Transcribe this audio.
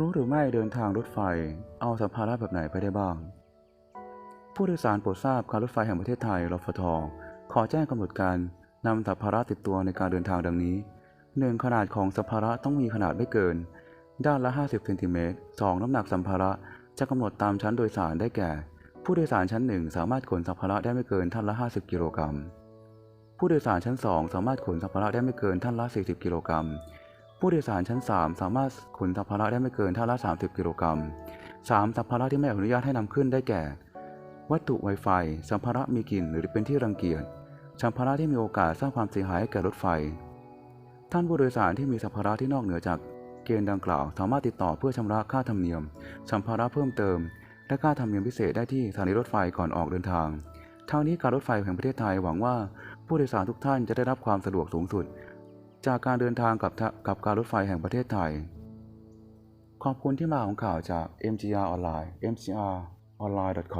รู้หรือไม่เดินทางรถไฟ เอาสัมภาระแบบไหนไปได้บ้าง ผู้โดยสารโปรดทราบการรถไฟแห่งประเทศไทยรฟทขอแจ้งกำหนดการนำสัมภาระติดตัวในการเดินทางดังนี้ 1. ขนาดของสัมภาระต้องมีขนาดไม่เกิน ด้านละ 50เซนติเมตร 2. น้ำหนักสัมภาระจะกำหนดตามชั้นโดยสารได้แก่ ผู้โดยสารชั้น 1 สามารถขนสัมภาระได้ไม่เกินท่านละ 50 กิโลกรัม ผู้โดยสารชั้น 2 สามารถขนสัมภาระได้ไม่เกินท่านละ 40 กิโลกรัม ผู้โดยสารชั้น 3 สามารถขนสัมภาระได้ไม่เกินท่านละ 30 กิโลกรัม 3. สัมภาระที่ไม่อนุญาตให้นำขึ้นได้แก่ วัตถุไวไฟ สัมภาระมีกลิ่นหรือเป็นที่รังเกียจ สัมภาระที่มีโอกาสสร้างความเสียหายให้แก่รถไฟ ท่านผู้โดยสารที่มีสัมภาระที่นอกเหนือจากเกณฑ์ดังกล่าว สามารถติดต่อเพื่อชำระค่าธรรมเนียม สัมภาระเพิ่มเติม และค่าธรรมเนียมพิเศษได้ที่สถานีรถไฟก่อนออกเดินทางเท่านี้การรถไฟแห่งประเทศไทยหวังว่าผู้โดยสารทุกท่านจะได้รับความสะดวกสูงสุด จากการเดินทางกับกับการรถไฟแห่งประเทศไทย ขอบคุณที่มาของข่าวจาก MGR ออนไลน์ mgronline.com